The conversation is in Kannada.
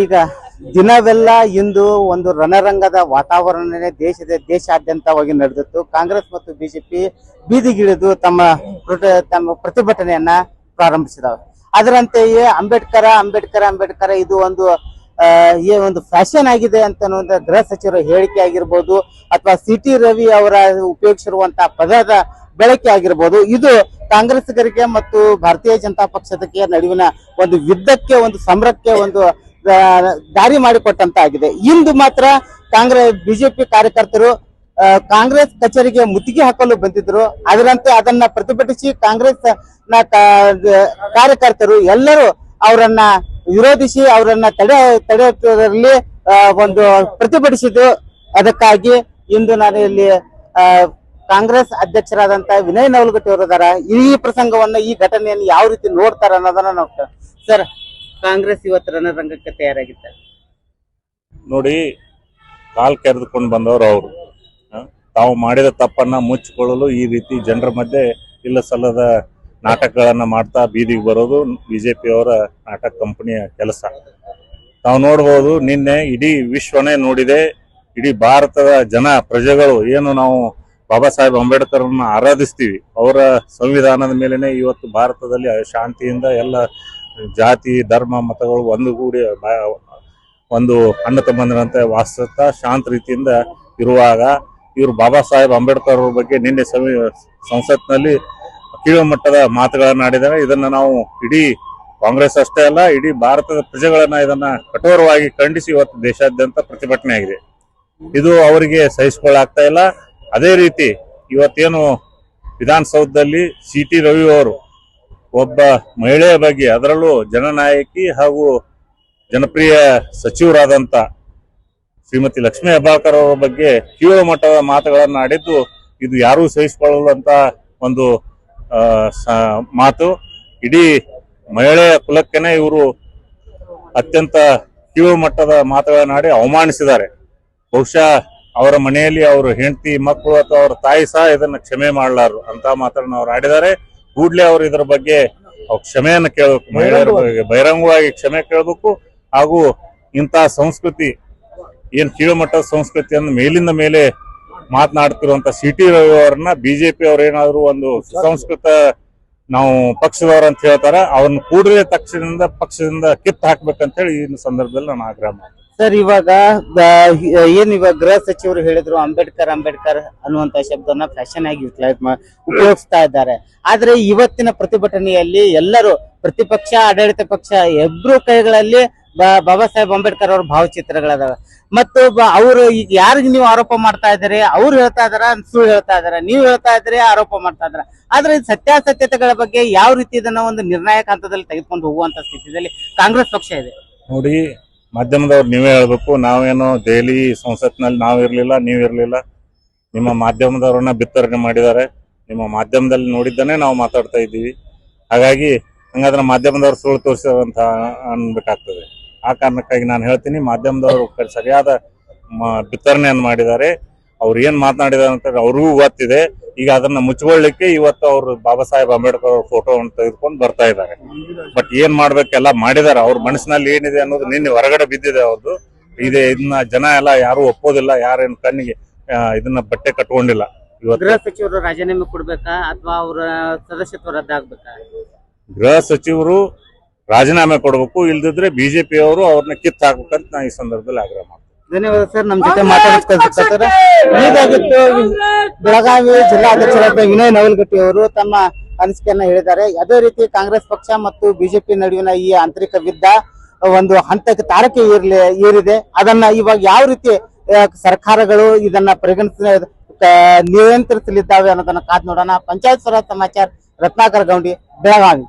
ಈಗ ದಿನವೆಲ್ಲ ಇಂದು ಒಂದು ರಣರಂಗದ ವಾತಾವರಣನೇ ದೇಶದ ದೇಶಾದ್ಯಂತವಾಗಿ ನಡೆದಿತ್ತು. ಕಾಂಗ್ರೆಸ್ ಮತ್ತು ಬಿಜೆಪಿ ಬೀದಿಗಿಳಿದು ತಮ್ಮ ತಮ್ಮ ಪ್ರತಿಭಟನೆಯನ್ನ ಪ್ರಾರಂಭಿಸಿದವು. ಅದರಂತೆಯೇ ಅಂಬೇಡ್ಕರ ಅಂಬೇಡ್ಕರ ಅಂಬೇಡ್ಕರ ಇದು ಒಂದು ಏ ಒಂದು ಫ್ಯಾಷನ್ ಆಗಿದೆ ಅಂತ ಗೃಹ ಸಚಿವರ ಹೇಳಿಕೆ ಆಗಿರ್ಬೋದು ಅಥವಾ ಸಿ ಟಿ ರವಿ ಅವರ ಉಪಯೋಗಿಸಿರುವಂತಹ ಪದದ ಬೆಳಕೆ ಆಗಿರ್ಬೋದು. ಇದು ಕಾಂಗ್ರೆಸ್ಗರಿಗೆ ಮತ್ತು ಭಾರತೀಯ ಜನತಾ ಪಕ್ಷದಕ್ಕೆ ನಡುವಿನ ಒಂದು ಯುದ್ಧಕ್ಕೆ, ಒಂದು ಸಮರಕ್ಕೆ ಒಂದು ದಾರಿ ಮಾಡಿಕೊಟ್ಟಂತ ಆಗಿದೆ ಇಂದು ಮಾತ್ರ ಕಾಂಗ್ರೆಸ್ ಬಿಜೆಪಿ ಕಾರ್ಯಕರ್ತರು ಕಾಂಗ್ರೆಸ್ ಕಚೇರಿಗೆ ಮುತ್ತಿಗೆ ಹಾಕಲು ಬಂದಿದ್ರು. ಅದರಂತೆ ಅದನ್ನ ಪ್ರತಿಭಟಿಸಿ ಕಾಂಗ್ರೆಸ್ನ ಕಾರ್ಯಕರ್ತರು ಎಲ್ಲರೂ ಅವರನ್ನ ವಿರೋಧಿಸಿ ಅವರನ್ನ ತಡೆ ತಡೆಯುವುದರಲ್ಲಿ ಆ, ಒಂದು ಪ್ರತಿಭಟಿಸಿದ್ದು ಅದಕ್ಕಾಗಿ ಇಂದು ನಾನು ಇಲ್ಲಿ ಕಾಂಗ್ರೆಸ್ ಅಧ್ಯಕ್ಷರಾದಂತ ವಿನಯ್ ನವಲಗಟ್ಟಿ ಅವರದಾರ ಈ ಪ್ರಸಂಗವನ್ನ ಈ ಘಟನೆಯನ್ನು ಯಾವ ರೀತಿ ನೋಡ್ತಾರ ಅನ್ನೋದನ್ನ ನಾವು ಸರ್ ಕಾಂಗ್ರೆಸ್ ಇವತ್ತು ರಣರಂಗಕ್ಕೆ ತಯಾರಾಗಿದ್ದಾರೆ. ನೋಡಿ, ಕಾಲ್ ಕೆರೆದುಕೊಂಡು ಬಂದವರು ಅವರು. ತಾವು ಮಾಡಿದ ತಪ್ಪನ್ನ ಮುಚ್ಚಿಕೊಳ್ಳಲು ಈ ರೀತಿ ಜನರ ಮಧ್ಯೆ ಇಲ್ಲ ಸಲ್ಲದ ನಾಟಕಗಳನ್ನ ಮಾಡ್ತಾ ಬೀದಿಗೆ ಬರೋದು ಬಿಜೆಪಿ ಅವರ ನಾಟಕ ಕಂಪನಿಯ ಕೆಲಸ. ನಾವು ನೋಡ್ಬೋದು, ನಿನ್ನೆ ಇಡೀ ವಿಶ್ವನೇ ನೋಡಿದೆ, ಇಡೀ ಭಾರತದ ಜನ, ಪ್ರಜೆಗಳು ಏನು ನಾವು ಬಾಬಾ ಸಾಹೇಬ್ ಅಂಬೇಡ್ಕರ್ನ ಆರಾಧಿಸ್ತೀವಿ. ಅವರ ಸಂವಿಧಾನದ ಮೇಲೆನೆ ಇವತ್ತು ಭಾರತದಲ್ಲಿ ಶಾಂತಿಯಿಂದ ಎಲ್ಲ ಜಾತಿ, ಧರ್ಮ, ಮತಗಳು ಒಂದುಗೂಡಿ ಒಂದು ಅಣ್ಣ ತಮ್ಮಂದಿರಂತೆ ವಾಸಿಸುತ್ತಾ ಶಾಂತ ರೀತಿಯಿಂದ ಇರುವಾಗ ಇವರು ಬಾಬಾ ಸಾಹೇಬ್ ಅಂಬೇಡ್ಕರ್ ಅವ್ರ ಬಗ್ಗೆ ನಿನ್ನೆ ಸಮಿ, ಸಂಸತ್ನಲ್ಲಿ ಮಟ್ಟದ ಮಾತುಗಳನ್ನು ಆಡಿದ್ದಾರೆ. ಇದನ್ನ ನಾವು ಇಡೀ ಕಾಂಗ್ರೆಸ್ ಅಷ್ಟೇ ಅಲ್ಲ, ಇಡೀ ಭಾರತದ ಪ್ರಜೆಗಳನ್ನ ಇದನ್ನ ಕಠೋರವಾಗಿ ಖಂಡಿಸಿ ಇವತ್ತು ದೇಶಾದ್ಯಂತ ಪ್ರತಿಭಟನೆ ಆಗಿದೆ. ಇದು ಅವರಿಗೆ ಸಹಿಸಿಕೊಳ್ಳಾಗ್ತಾ ಇಲ್ಲ. ಅದೇ ರೀತಿ ಇವತ್ತೇನು ವಿಧಾನಸೌಧದಲ್ಲಿ ಸಿ ಟಿ ರವಿ ಅವರು ಒಬ್ಬ ಮಹಿಳೆಯ ಬಗ್ಗೆ ಅದರಲ್ಲೂ ಜನನಾಯಕಿ ಹಾಗೂ ಜನಪ್ರಿಯ ಸಚಿವರಾದಂತ ಶ್ರೀಮತಿ ಲಕ್ಷ್ಮೀ ಹೆಬ್ಬಾಳ್ಕರ್ ಅವರ ಬಗ್ಗೆ ಕೀಳು ಮಟ್ಟದ ಮಾತುಗಳನ್ನು ಆಡಿದ್ದು ಇದು ಯಾರೂ ಸಹಿಸಿಕೊಳ್ಳುವಂತ ಒಂದು ಮಾತು. ಇಡೀ ಮಹಿಳೆಯ ಕುಲಕ್ಕೇನೆ ಇವರು ಅತ್ಯಂತ ಕೀಳು ಮಟ್ಟದ ಮಾತುಗಳನ್ನಾಡಿ ಅವಮಾನಿಸಿದ್ದಾರೆ. ಬಹುಶಃ ಅವರ ಮನೆಯಲ್ಲಿ ಅವರ ಹೆಂಡತಿ ಮಕ್ಕಳು ಅಥವಾ ಅವರ ತಾಯಿ ಸಹ ಇದನ್ನ ಕ್ಷಮೆ ಮಾಡಲಾರು ಅಂತ ಮಾತನ್ನು ಅವ್ರು ಆಡಿದ್ದಾರೆ. ಕೂಡ್ಲೇ ಅವರು ಇದರ ಬಗ್ಗೆ ಕ್ಷಮೆಯನ್ನು ಕೇಳಬೇಕು. ಮಹಿಳೆಯರ ಬಗ್ಗೆ ಬಹಿರಂಗವಾಗಿ ಕ್ಷಮೆ ಕೇಳಬೇಕು. ಹಾಗೂ ಇಂತಹ ಸಂಸ್ಕೃತಿ ಏನ್ ಕೀಳುಮಟ್ಟದ ಸಂಸ್ಕೃತಿಯನ್ನು ಮೇಲಿಂದ ಮೇಲೆ ಮಾತನಾಡ್ತಿರುವಂತ ಸಿ ಟಿ ರವಿ ಅವರನ್ನ ಬಿಜೆಪಿ ಅವ್ರ ಏನಾದ್ರು ಒಂದು ಸುಸಂಸ್ಕೃತ ನಾವು ಪಕ್ಷದವ್ರ ಅಂತ ಹೇಳ್ತಾರ ಅವ್ರನ್ನ ಕೂಡಲೇ ತಕ್ಷಣದಿಂದ ಪಕ್ಷದಿಂದ ಕಿತ್ತು ಹಾಕ್ಬೇಕಂತ ಹೇಳಿ ಈ ಸಂದರ್ಭದಲ್ಲಿ ನಾನು ಆಗ್ರಹ ಮಾಡ್ತೀನಿ. ಸರ್, ಇವಾಗ ಏನ್ ಇವಾಗ ಗೃಹ ಸಚಿವರು ಹೇಳಿದ್ರು, ಅಂಬೇಡ್ಕರ್ ಅಂಬೇಡ್ಕರ್ ಅನ್ನುವಂತ ಶಬ್ದನ ಫ್ಯಾಷನ್ ಆಗಿ ಉಪಯೋಗಿಸ್ತಾ ಇದ್ದಾರೆ. ಆದ್ರೆ ಇವತ್ತಿನ ಪ್ರತಿಭಟನೆಯಲ್ಲಿ ಎಲ್ಲರೂ, ಪ್ರತಿಪಕ್ಷ, ಆಡಳಿತ ಪಕ್ಷ ಇಬ್ರು ಕೈಗಳಲ್ಲಿ ಬಾಬಾ ಸಾಹೇಬ್ ಅಂಬೇಡ್ಕರ್ ಅವ್ರ ಭಾವಚಿತ್ರಗಳದಾವೆ. ಮತ್ತು ಅವರು ಈಗ ಯಾರಿಗೆ ನೀವು ಆರೋಪ ಮಾಡ್ತಾ ಇದ್ದಾರೆ, ಅವ್ರು ಹೇಳ್ತಾ ಇದಾರ ಸುಳ್ಳು ಹೇಳ್ತಾ ಇದಾರ ನೀವು ಹೇಳ್ತಾ ಇದ್ರೆ ಆರೋಪ ಮಾಡ್ತಾ ಇದಾರ ಆದ್ರೆ ಸತ್ಯಾಸತ್ಯತೆಗಳ ಬಗ್ಗೆ ಯಾವ ರೀತಿ ಇದನ್ನ ಒಂದು ನಿರ್ಣಾಯಕ ಹಂತದಲ್ಲಿ ತೆಗೆದುಕೊಂಡು ಹೋಗುವಂತ ಸ್ಥಿತಿಯಲ್ಲಿ ಕಾಂಗ್ರೆಸ್ ಪಕ್ಷ ಇದೆ? ನೋಡಿ ಮಾಧ್ಯಮದವ್ರು ನೀವೇ ಹೇಳ್ಬೇಕು, ನಾವೇನು ದೆಹಲಿ ಸಂಸತ್ನಲ್ಲಿ ನಾವು ಇರ್ಲಿಲ್ಲ, ನೀವು ಇರ್ಲಿಲ್ಲ. ನಿಮ್ಮ ಮಾಧ್ಯಮದವ್ರನ್ನ ಬಿತ್ತರಣೆ ಮಾಡಿದ್ದಾರೆ. ನಿಮ್ಮ ಮಾಧ್ಯಮದಲ್ಲಿ ನೋಡಿದ್ದನ್ನೇ ನಾವು ಮಾತಾಡ್ತಾ ಇದ್ದೀವಿ. ಹಾಗಾಗಿ ಹಂಗಾದ್ರೆ ಮಾಧ್ಯಮದವ್ರು ಸುಳ್ಳು ತೋರಿಸಿದಂತ ಅನ್ಬೇಕಾಗ್ತದೆ. ಆ ಕಾರಣಕ್ಕಾಗಿ ನಾನು ಹೇಳ್ತೀನಿ, ಮಾಧ್ಯಮದವರು ಸರಿಯಾದ ಬಿತ್ತರಣೆಯನ್ನು ಮಾಡಿದ್ದಾರೆ. ಅವ್ರು ಏನ್ ಮಾತನಾಡಿದಾರ ಅಂತ ಅವ್ರಿಗೂ ಗೊತ್ತಿದೆ. ಈಗ ಅದನ್ನ ಮುಚ್ಕೊಳ್ಳಿಕ್ಕೆ ಇವತ್ತು ಅವರು ಬಾಬಾ ಸಾಹೇಬ್ ಅಂಬೇಡ್ಕರ್ ಅವ್ರ ಫೋಟೋವನ್ನು ತೆಗೆದುಕೊಂಡು ಬರ್ತಾ ಇದ್ದಾರೆ. ಬಟ್ ಏನ್ ಮಾಡ್ಬೇಕೆಲ್ಲ ಮಾಡಿದಾರೆ ಅವ್ರ ಮನಸ್ಸಿನಲ್ಲಿ ಏನಿದೆ ಅನ್ನೋದು ನಿನ್ನೆ ಹೊರಗಡೆ ಬಿದ್ದಿದೆ ಅವ್ರದ್ದು ಇದೆ ಇದನ್ನ ಜನ ಎಲ್ಲ ಯಾರು ಒಪ್ಪೋದಿಲ್ಲ ಯಾರೇನು ಕಣ್ಣಿಗೆ ಇದನ್ನ ಬಟ್ಟೆ ಕಟ್ಕೊಂಡಿಲ್ಲ. ಗೃಹ ಸಚಿವರು ರಾಜೀನಾಮೆ ಕೊಡ್ಬೇಕಾ ಅಥವಾ ಅವರ ಸದಸ್ಯತ್ವ ರದ್ದಾಗ್ಬೇಕಾ? ಗೃಹ ಸಚಿವರು ರಾಜೀನಾಮೆ ಕೊಡಬೇಕು. ಇಲ್ದಿದ್ರೆ ಬಿಜೆಪಿ ಅವರು ಅವ್ರನ್ನ ಕಿತ್ತು ಹಾಕ್ಬೇಕಂತ ನಾ ಈ ಸಂದರ್ಭದಲ್ಲಿ ಆಗ್ರಹ ಮಾಡ್ತೀನಿ. ಧನ್ಯವಾದ ಸರ್ ನಮ್ ಜೊತೆ ಹೀಗಾಗಿತ್ತು ಬೆಳಗಾವಿ ಜಿಲ್ಲಾಧ್ಯಕ್ಷರಾದ ವಿನಯ್ ನವಲಗಟ್ಟಿ ಅವರು ತಮ್ಮ ಅನಿಸಿಕೆಯನ್ನ ಹೇಳಿದ್ದಾರೆ. ಅದೇ ರೀತಿ ಕಾಂಗ್ರೆಸ್ ಪಕ್ಷ ಮತ್ತು ಬಿಜೆಪಿ ನಡುವಿನ ಈ ಆಂತರಿಕ ಯುದ್ಧ ಒಂದು ಹಂತಕ್ಕೆ ತಾರಕೆ ಏರ್ಲಿ ಏರಿದೆ. ಅದನ್ನ ಇವಾಗ ಯಾವ ರೀತಿ ಸರ್ಕಾರಗಳು ಇದನ್ನ ಪರಿಗಣಿಸ ನಿಯಂತ್ರಿಸಲಿದ್ದಾವೆ ಅನ್ನೋದನ್ನ ಕಾದ್ ನೋಡೋಣ. ಪಂಚಾಯತ್ ಸ್ವರಾಜ್ ಸಮಾಚಾರ ರತ್ನಾಕರ್ ಗೌಂಡಿ ಬೆಳಗಾವಿ.